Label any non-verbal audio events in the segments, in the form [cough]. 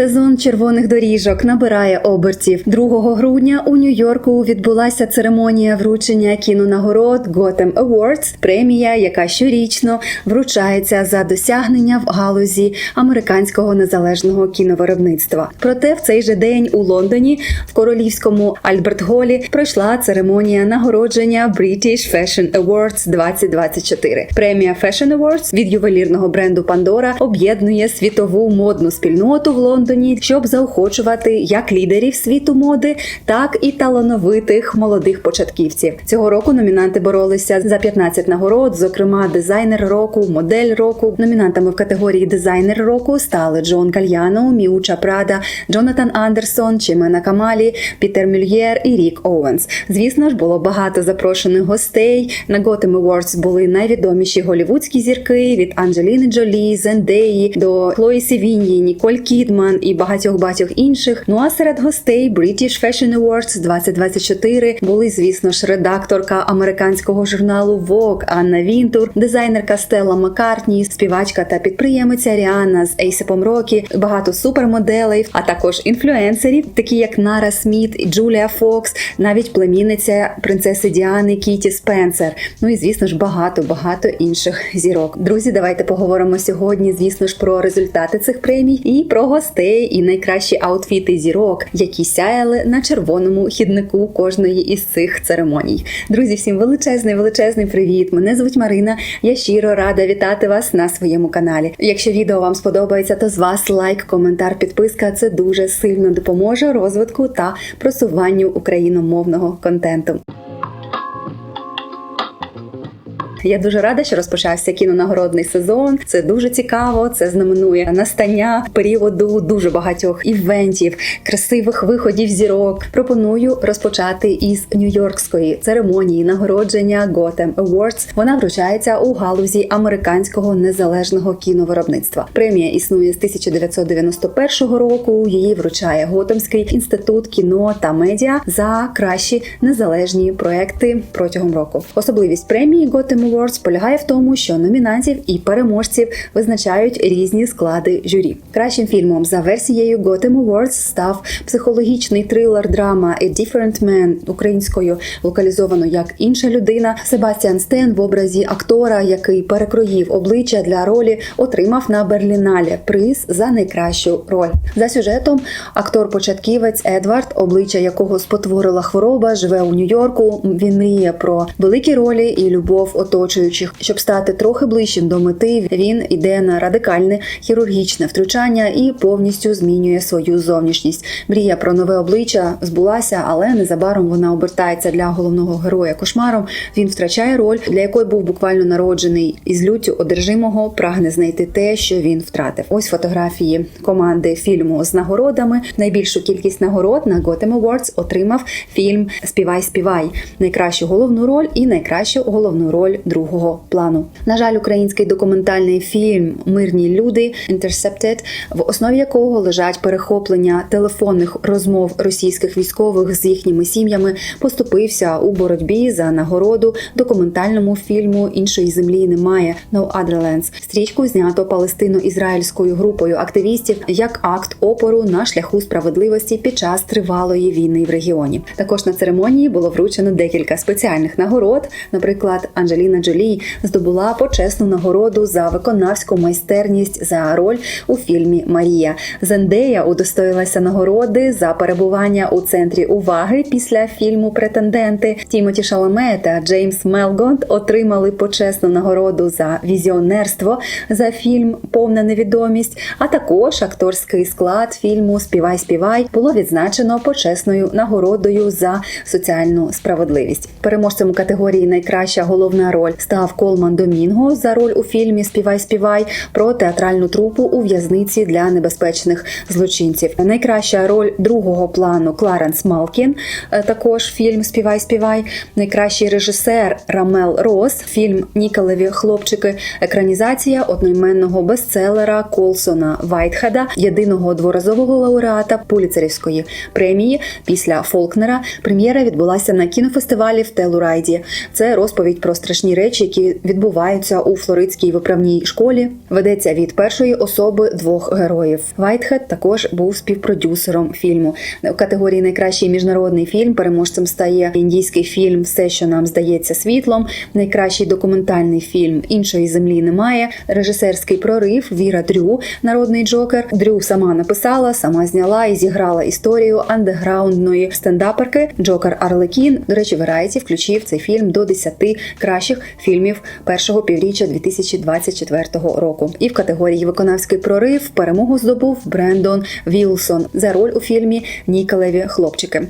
Сезон червоних доріжок набирає обертів. 2 грудня у Нью-Йорку відбулася церемонія вручення кінонагород Gotham Awards, премія, яка щорічно вручається за досягнення в галузі американського незалежного кіновиробництва. Проте в цей же день у Лондоні в королівському Альберт Голі пройшла церемонія нагородження British Fashion Awards 2024. Премія Fashion Awards від ювелірного бренду Pandora об'єднує світову модну спільноту в Лондоні, щоб заохочувати як лідерів світу моди, так і талановитих молодих початківців. Цього року номінанти боролися за 15 нагород, зокрема дизайнер року, модель року. Номінантами в категорії дизайнер року стали Джон Гальяно, Міуча Прада, Джонатан Андерсон, Чимена Камалі, Пітер Мюльєр і Рік Оуенс. Звісно ж, було багато запрошених гостей. На Gotham Awards були найвідоміші голівудські зірки від Анджеліни Джолі, Зендеї до Хлої Севіньї, Ніколь Кідман і багатьох багатьох інших. Ну а серед гостей British Fashion Awards 2024 були, звісно ж, редакторка американського журналу Vogue Анна Вінтур, дизайнерка Стелла Маккартні, співачка та підприємиця Ріана з Ейсепом Рокі, багато супермоделей, а також інфлюенсерів, такі як Нара Сміт Джулія Фокс, навіть племінниця принцеси Діани Кіті Спенсер. Ну і звісно ж багато багато інших зірок. Друзі, давайте поговоримо сьогодні, звісно ж, про результати цих премій і про гостей, і найкращі аутфіти зірок, які сяяли на червоному хіднику кожної із цих церемоній. Друзі, всім величезний, величезний привіт! Мене звуть Марина. Я щиро рада вітати вас на своєму каналі. Якщо відео вам сподобається, то з вас лайк, коментар, підписка це дуже сильно допоможе розвитку та просуванню україномовного контенту. Я дуже рада, що розпочався кінонагородний сезон. Це дуже цікаво. Це знаменує настання періоду дуже багатьох івентів, красивих виходів зірок. Пропоную розпочати із нью-йоркської церемонії нагородження Gotham Awards. Вона вручається у галузі американського незалежного кіновиробництва. Премія існує з 1991 року. Її вручає Готемський інститут кіно та медіа за кращі незалежні проекти протягом року. Особливість премії Gotham Awards полягає в тому, що номінантів і переможців визначають різні склади журі. Кращим фільмом за версією Gotham Awards став психологічний трилер драма A Different Man українською локалізовано як інша людина. Себастьян Стен в образі актора, який перекроїв обличчя для ролі, отримав на Берліналі приз за найкращу роль. За сюжетом актор-початківець Едвард, обличчя якого спотворила хвороба, живе у Нью-Йорку. Він мріє про великі ролі і любов оточуючих. Щоб стати трохи ближчим до мети, він іде на радикальне хірургічне втручання і повністю змінює свою зовнішність. Мрія про нове обличчя збулася, але незабаром вона обертається для головного героя кошмаром. Він втрачає роль, для якої був буквально народжений із люттю одержимого, прагне знайти те, що він втратив. Ось фотографії команди фільму з нагородами. Найбільшу кількість нагород на Gotham Awards отримав фільм Співай, співай найкращу головну роль і найкращу головну роль другого плану. На жаль, український документальний фільм Мирні люди Intercepted, в основі якого лежать перехоплення телефонних розмов російських військових з їхніми сім'ями, поступився у боротьбі за нагороду документальному фільму Іншої землі немає No Other. Стрічку знято палестино-ізраїльською групою активістів як акт опору на шляху справедливості під час тривалої війни в регіоні. Також на церемонії було вручено декілька спеціальних нагород. Наприклад, Анджеліна Джолі здобула почесну нагороду за виконавську майстерність за роль у фільмі Марія. Зендея удостоїлася нагороди за перебування у центрі уваги після фільму Претенденти. Тімоті Шаламе та Джеймс Мелгонд отримали почесну нагороду за візіонерство за фільм Повна невідомість. А також акторський склад фільму Співай, співай було відзначено почесною нагородою за соціальну справедливість. Переможцем у категорії Найкраща головна роль став Колман Домінго за роль у фільмі Співай, співай про театральну трупу у в'язниці для небезпечних злочинців. Найкраща роль другого плану Кларенс Малкін. е, Також фільм Співай, співай. Найкращий режисер Рамел Рос. Фільм Ніколеві хлопчики. Екранізація одноіменного бестселера Колсона Вайтхеда, єдиного дворазового лауреата Пуліцерівської премії після Фолкнера. Прем'єра відбулася на кінофестивалі в Телурайді. Це розповідь про страшні речі, які відбуваються у флоридській виправній школі, ведеться від першої особи двох героїв. Вайтхед також був співпродюсером фільму. У категорії найкращий міжнародний фільм переможцем стає індійський фільм Все, що нам здається світлом. Найкращий документальний фільм іншої землі немає. Режисерський прорив Віра Дрю, народний джокер. Дрю сама написала, сама зняла і зіграла історію андеграундної стендаперки Джокер Арлекін. До речі, Верайті включив цей фільм до 10 кращих фільмів першого півріччя 2024 року. І в категорії виконавський прорив перемогу здобув Брендон Вілсон за роль у фільмі Ніколеві хлопчики.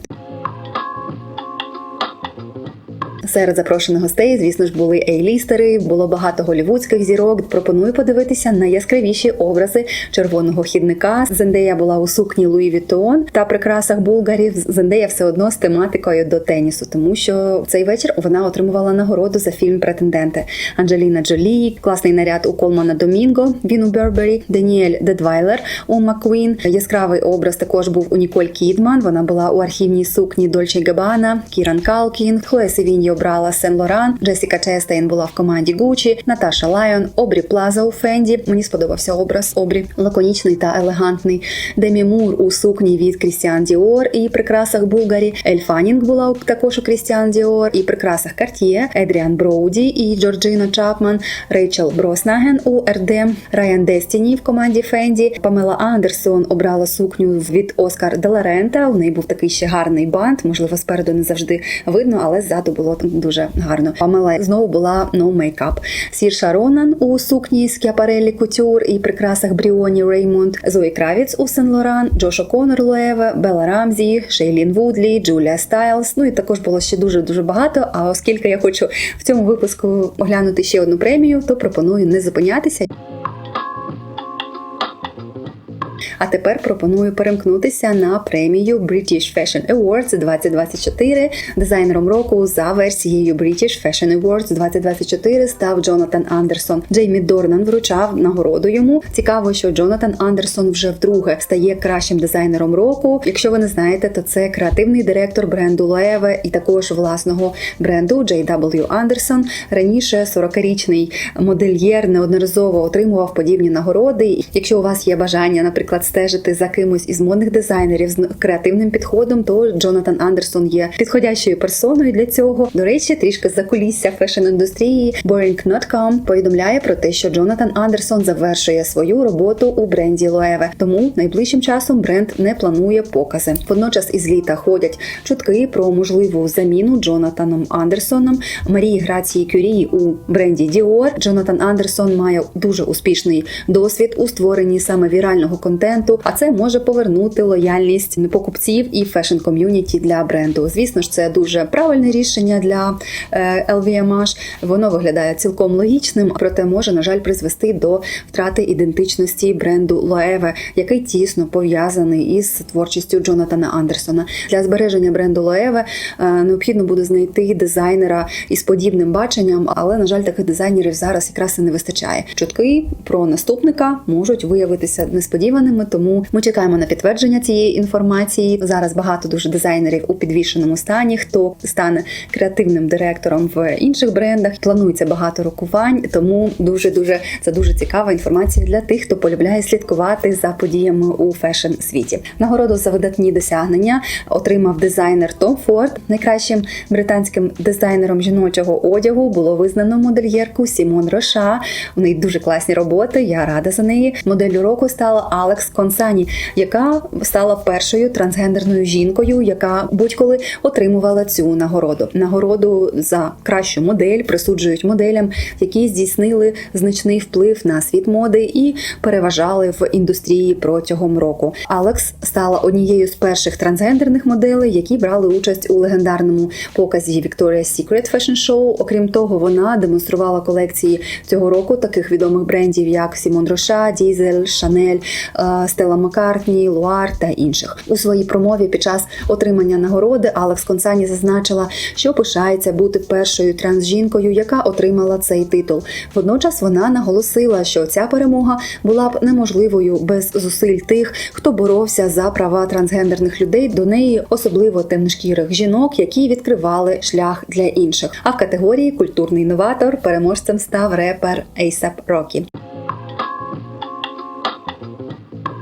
Серед запрошених гостей, звісно ж, були ейлістери, було багато голівудських зірок. Пропоную подивитися найяскравіші образи червоного хідника. Зендея була у сукні Луї Вітон та прикрасах булгарів. Зендея все одно з тематикою до тенісу, тому що цей вечір вона отримувала нагороду за фільм Претенденти. Анджеліна Джолі, класний наряд у Колмана Домінго. Він у Бербері, Даніель Дедвайлер у Маккуін. Яскравий образ також був у Ніколь Кідман. Вона була у архівній сукні Дольче Габана, Кіран Калкін, Хлоя Севіньо обрала Сен Лоран, Джесіка Честейн була в команді Гучі, Наташа Лайон, Обрі Плаза у Фенді. Мені сподобався образ Обрі, лаконічний та елегантний. Демі Мур у сукні від Крістіан Діор і прикрасах Булгарі. Ель Фанінг була також у Крістіан Діор і прикрасах Карт'є, Едріан Броуді і Джорджино Чапман, Рейчел Броснаген у РД, Райан Дестіні в команді Фенді. Памела Андерсон обрала сукню від Оскар Деларента. У неї був такий ще гарний бант. Можливо, спереду не завжди видно, але ззаду було дуже гарно. Памела знову була no мейкап. Сірша Ронан у сукні з Кіапарелі Кутюр і прикрасах Бріоні Реймонд, Зої Кравіц у Сен Лоран, Джошо Конор Луеве, Белла Рамзі, Шейлін Вудлі, Джулія Стайлз. Ну і також було ще дуже дуже багато. А оскільки я хочу в цьому випуску оглянути ще одну премію, то пропоную не зупинятися. А тепер пропоную перемкнутися на премію British Fashion Awards 2024. Дизайнером року за версією British Fashion Awards 2024 став Джонатан Андерсон. Джеймі Дорнан вручав нагороду йому. Цікаво, що Джонатан Андерсон вже вдруге стає кращим дизайнером року. Якщо ви не знаєте, то це креативний директор бренду Loewe і також власного бренду JW Anderson. Раніше 40-річний модельєр неодноразово отримував подібні нагороди. Якщо у вас є бажання, наприклад, стежити за кимось із модних дизайнерів з креативним підходом, то Джонатан Андерсон є підходящою персоною для цього. До речі, трішки за кулісся фешн-індустрії Boring.com повідомляє про те, що Джонатан Андерсон завершує свою роботу у бренді Loewe. Тому найближчим часом бренд не планує покази. Водночас із літа ходять чутки про можливу заміну Джонатаном Андерсоном Марії Грації Кюрі у бренді Dior. Джонатан Андерсон має дуже успішний досвід у створенні саме вірального контенту, а це може повернути лояльність покупців і фешн ком'юніті для бренду. Звісно ж, це дуже правильне рішення для е, LVMH. Воно виглядає цілком логічним, проте може на жаль призвести до втрати ідентичності бренду Loewe, який тісно пов'язаний із творчістю Джонатана Андерсона. Для збереження бренду Loewe е, необхідно буде знайти дизайнера із подібним баченням, але на жаль, таких дизайнерів зараз якраз і не вистачає. Чутки про наступника можуть виявитися несподіваними, тому ми чекаємо на підтвердження цієї інформації. Зараз багато дуже дизайнерів у підвішеному стані. Хто стане креативним директором в інших брендах? Планується багато рокувань, тому дуже дуже це дуже цікава інформація для тих, хто полюбляє слідкувати за подіями у фешн світі. Нагороду за видатні досягнення отримав дизайнер Том Форд. Найкращим британським дизайнером жіночого одягу було визнано модельєрку Сімон Роша. У неї дуже класні роботи. Я рада за неї. Моделлю року стала Алекс Консані, яка стала першою трансгендерною жінкою, яка будь-коли отримувала цю нагороду. Нагороду за кращу модель присуджують моделям, які здійснили значний вплив на світ моди і переважали в індустрії протягом року. Алекс стала однією з перших трансгендерних моделей, які брали участь у легендарному показі Victoria's Secret Fashion Show. Окрім того, вона демонструвала колекції цього року таких відомих брендів, як Simon Rocha, Diesel, Chanel, Стела Маккартні, Луар та інших. У своїй промові під час отримання нагороди Алекс Консані зазначила, що пишається бути першою трансжінкою, яка отримала цей титул. Водночас вона наголосила, що ця перемога була б неможливою без зусиль тих, хто боровся за права трансгендерних людей до неї, особливо темношкірих жінок, які відкривали шлях для інших. А в категорії культурний новатор переможцем став репер ASAP Rocky.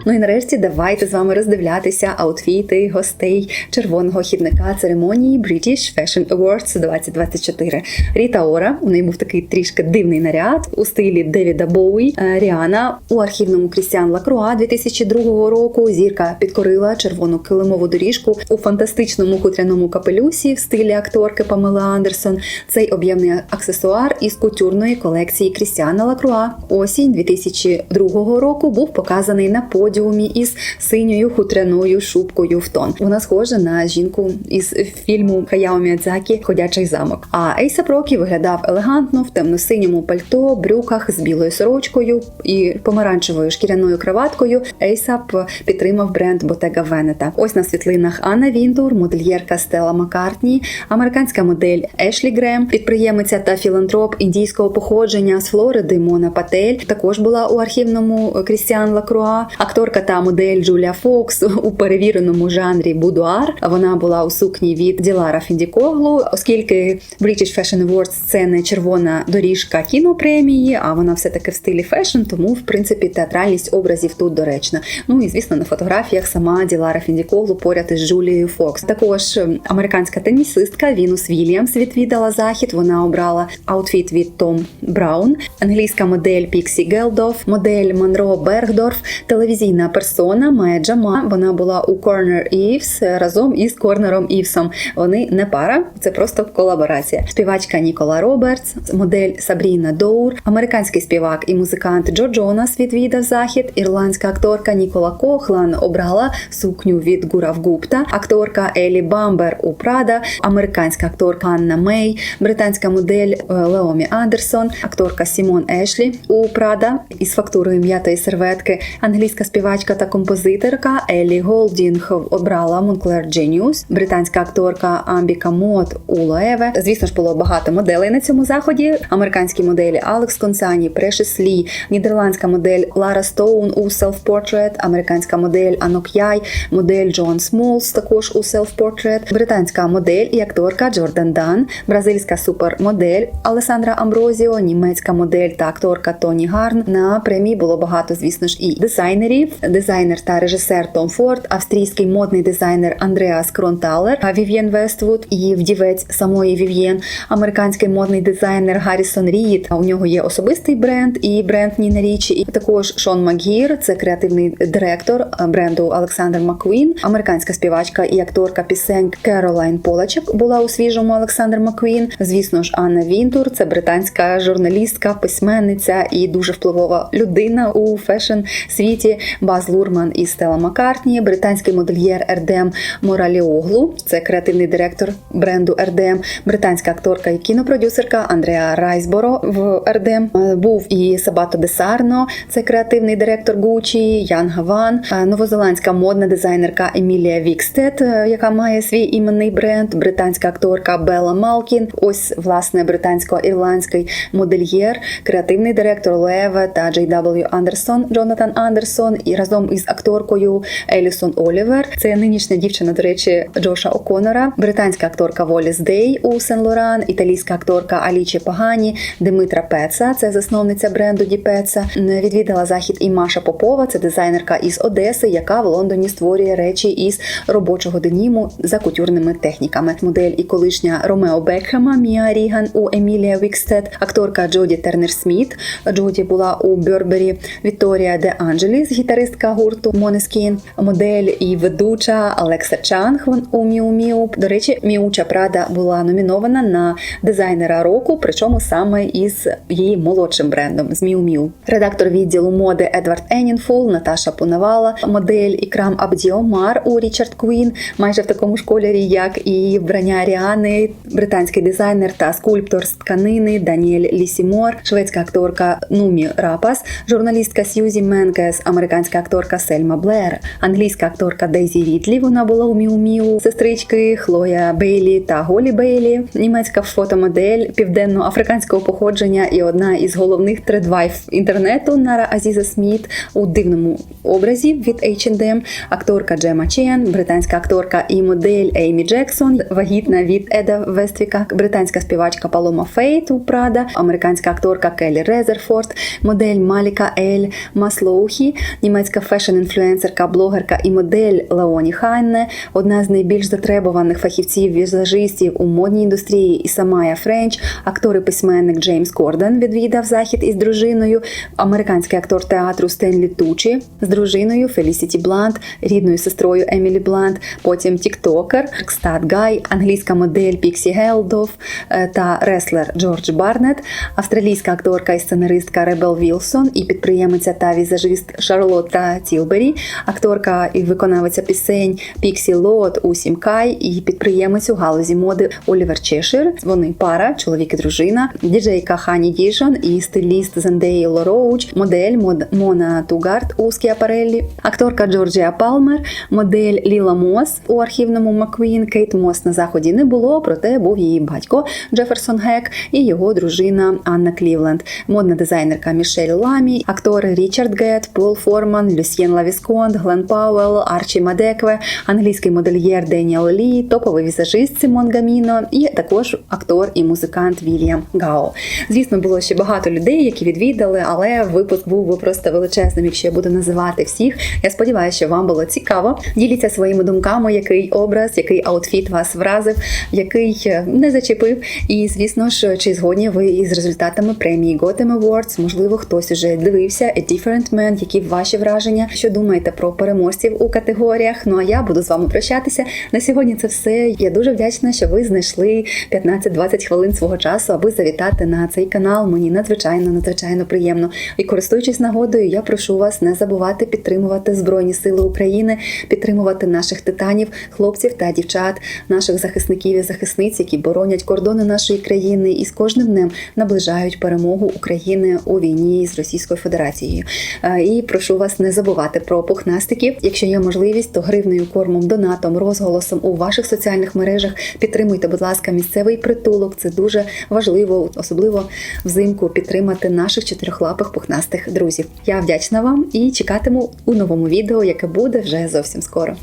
Ну і нарешті давайте з вами роздивлятися аутфіти гостей червоного хідника церемонії British Fashion Awards 2024. Ріта Ора, у неї був такий трішки дивний наряд у стилі Девіда Боуї. Е, Ріана у архівному Крістіан Лакруа 2002 року. Зірка підкорила червону килимову доріжку у фантастичному хутряному капелюсі в стилі акторки Памела Андерсон. Цей об'ємний аксесуар із кутюрної колекції Крістіана Лакруа. Осінь 2002 року був показаний на подіумі подіумі із синьою хутряною шубкою в тон. Вона схожа на жінку із фільму Хаяо Міядзакі Ходячий замок. А Ейса Прокі виглядав елегантно в темно-синьому пальто, брюках з білою сорочкою і помаранчевою шкіряною краваткою. Ейсап підтримав бренд Bottega Veneta. Ось на світлинах Анна Вінтур, модельєрка Стела Маккартні, американська модель Ешлі Грем, підприємиця та філантроп індійського походження з Флориди Мона Патель. Також була у архівному Крістіан Лакруа. Актор акторка та модель Джулія Фокс у перевіреному жанрі будуар. Вона була у сукні від Ділара Фіндікоглу, оскільки British Fashion Awards – це не червона доріжка кінопремії, а вона все таки в стилі фешн, тому в принципі театральність образів тут доречна. Ну і звісно, на фотографіях сама Ділара Фіндікоглу поряд із Джулією Фокс. Також ем, американська тенісистка Вінус Вільямс відвідала захід. Вона обрала аутфіт від Том Браун, англійська модель Піксі Гелдоф, модель Монро Бергдорф, телевізійна медійна персона Майя Джама. Вона була у Corner Eves разом із Корнером Івсом. Вони не пара, це просто колаборація. Співачка Нікола Робертс, модель Сабріна Доур, американський співак і музикант Джо Джонас відвідав захід. Ірландська акторка Нікола Кохлан обрала сукню від Гурав Гупта, акторка Елі Бамбер у Прада, американська акторка Анна Мей, британська модель е, Леомі Андерсон, акторка Сімон Ешлі у Прада із фактурою м'ятої серветки, англійська співачка співачка та композиторка Еллі Голдінг обрала Moncler Genius, британська акторка Амбіка Мот у Лоеве. Звісно ж, було багато моделей на цьому заході. Американські моделі Алекс Консані, Прешес Лі, нідерландська модель Лара Стоун у Self Portrait, американська модель Анок Яй, модель Джон Смолс також у Self Portrait, британська модель і акторка Джордан Дан, бразильська супермодель Алесандра Амброзіо, німецька модель та акторка Тоні Гарн. На премії було багато, звісно ж, і дизайнерів дизайнер та режисер Том Форд, австрійський модний дизайнер Андреас Кронталер, Вів'єн Вествуд і вдівець самої Вів'єн, американський модний дизайнер Гаррісон Рід. У нього є особистий бренд і бренд Ніна Річі. І також Шон Макгір, це креативний директор бренду Олександр Маккуін, американська співачка і акторка пісень Керолайн Полачек була у свіжому Олександр Маккуін. Звісно ж, Анна Вінтур, це британська журналістка, письменниця і дуже впливова людина у фешн світі. Баз Лурман і Стела Маккартні, британський модельєр Ердем Мораліоглу, це креативний директор бренду Ердем, британська акторка і кінопродюсерка Андреа Райсборо в Ердем. Був і Сабато Десарно, це креативний директор Гучі, Ян Гаван, новозеландська модна дизайнерка Емілія Вікстет, яка має свій іменний бренд, британська акторка Белла Малкін. Ось власне британсько-ірландський модельєр, креативний директор Леве та Джей. Андерсон, Джонатан Андерсон і разом із акторкою Елісон Олівер. Це нинішня дівчина, до речі, Джоша Оконора, британська акторка Воліс Дей у Сен Лоран, італійська акторка Алічі Пагані, Димитра Пеца, це засновниця бренду Діпеца. Відвідала захід і Маша Попова, це дизайнерка із Одеси, яка в Лондоні створює речі із робочого деніму за кутюрними техніками. Модель і колишня Ромео Бекхема, Мія Ріган у Емілія Вікстед, акторка Джоді Тернер Сміт. Джоді була у Бьорбері Вікторія Де Анджеліс, гітаристка гурту Монескін, модель і ведуча Алекса Чанг у Міу Міу. До речі, Міуча Прада була номінована на дизайнера року, причому саме із її молодшим брендом з Міу Міу. Редактор відділу моди Едвард Енінфул, Наташа Пунавала, модель Ікрам Абдіомар у Річард Квін, майже в такому ж кольорі, як і вбрання Ріани, британський дизайнер та скульптор з тканини Даніель Лісімор, шведська акторка Нумі Рапас, журналістка Сьюзі Менкес, американська американська акторка Сельма Блер, англійська акторка Дейзі Рітлі. Вона була у Міу Міу, сестрички Хлоя Бейлі та Голі Бейлі, німецька фотомодель південно-африканського походження і одна із головних тредвайф інтернету Нара Азіза Сміт у дивному образі від H&M, акторка Джема Чен, британська акторка і модель Еймі Джексон, вагітна від Еда Вествіка, британська співачка Палома Фейт у Прада, американська акторка Келлі Резерфорд, модель Маліка Ель Маслоухі, німецька фешн-інфлюенсерка, блогерка і модель Леоні Хайнне, одна з найбільш затребуваних фахівців візажистів у модній індустрії і Самая Френч, актор і письменник Джеймс Корден відвідав захід із дружиною, американський актор театру Стенлі Тучі з дружиною Фелісіті Блант, рідною сестрою Емілі Блант, потім тіктокер Кстат Гай, англійська модель Піксі Гелдов е, та реслер Джордж Барнет, австралійська акторка і сценаристка Ребел Вілсон і підприємиця та візажист Шарлотта Тілбері, акторка і виконавиця пісень Піксі Лот Усім Кай і підприємець у галузі моди Олівер Чешир. Вони пара, чоловік і дружина, діджейка Хані Діжон і стиліст Зендеї Лороуч, модель мод Мона Тугард у Скіапареллі, акторка Джорджія Палмер, модель Ліла Мос у архівному Маквін. Кейт Мос на заході не було, проте був її батько Джеферсон Гек і його дружина Анна Клівленд, модна дизайнерка Мішель Ламі, актори Річард Гет, Пол Форман, Люсьєн Лавісконд, Глен Пауелл, Арчі Мадекве, англійський модельєр Деніел Лі, топовий візажист Симон Гаміно і також актор і музикант Вільям Гао. Звісно, було ще багато людей, які відвідали, але випуск був би просто величезним, якщо я буду називати всіх. Я сподіваюся, що вам було цікаво. Діліться своїми думками, який образ, який аутфіт вас вразив, який е, не зачепив. І звісно ж, чи згодні ви із результатами премії Gotham Awards? Можливо, хтось уже дивився A Different Man, які ваші враження, що думаєте про переможців у категоріях. Ну а я буду з вами прощатися. На сьогодні це все. Я дуже вдячна, що ви знайшли 15-20 хвилин свого часу, аби завітати на цей канал. Мені надзвичайно, надзвичайно приємно. І користуючись нагодою, я прошу вас не забувати підтримувати Збройні Сили України, підтримувати наших титанів, хлопців та дівчат, наших захисників і захисниць, які боронять кордони нашої країни і з кожним днем наближають перемогу України у війні з Російською Федерацією. Е, І прошу вас не забувати про пухнастиків. Якщо є можливість, то гривнею, кормом, донатом, розголосом у ваших соціальних мережах підтримуйте, будь ласка, місцевий притулок. Це дуже важливо, особливо взимку підтримати наших чотирьохлапих пухнастих друзів. Я вдячна вам і чекатиму у новому відео, яке буде вже зовсім скоро.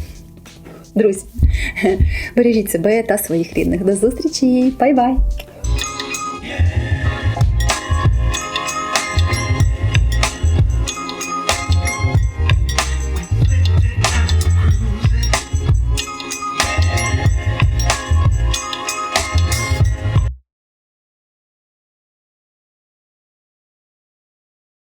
Друзі, [laughs] бережіть себе та своїх рідних. До зустрічі! Бай-бай!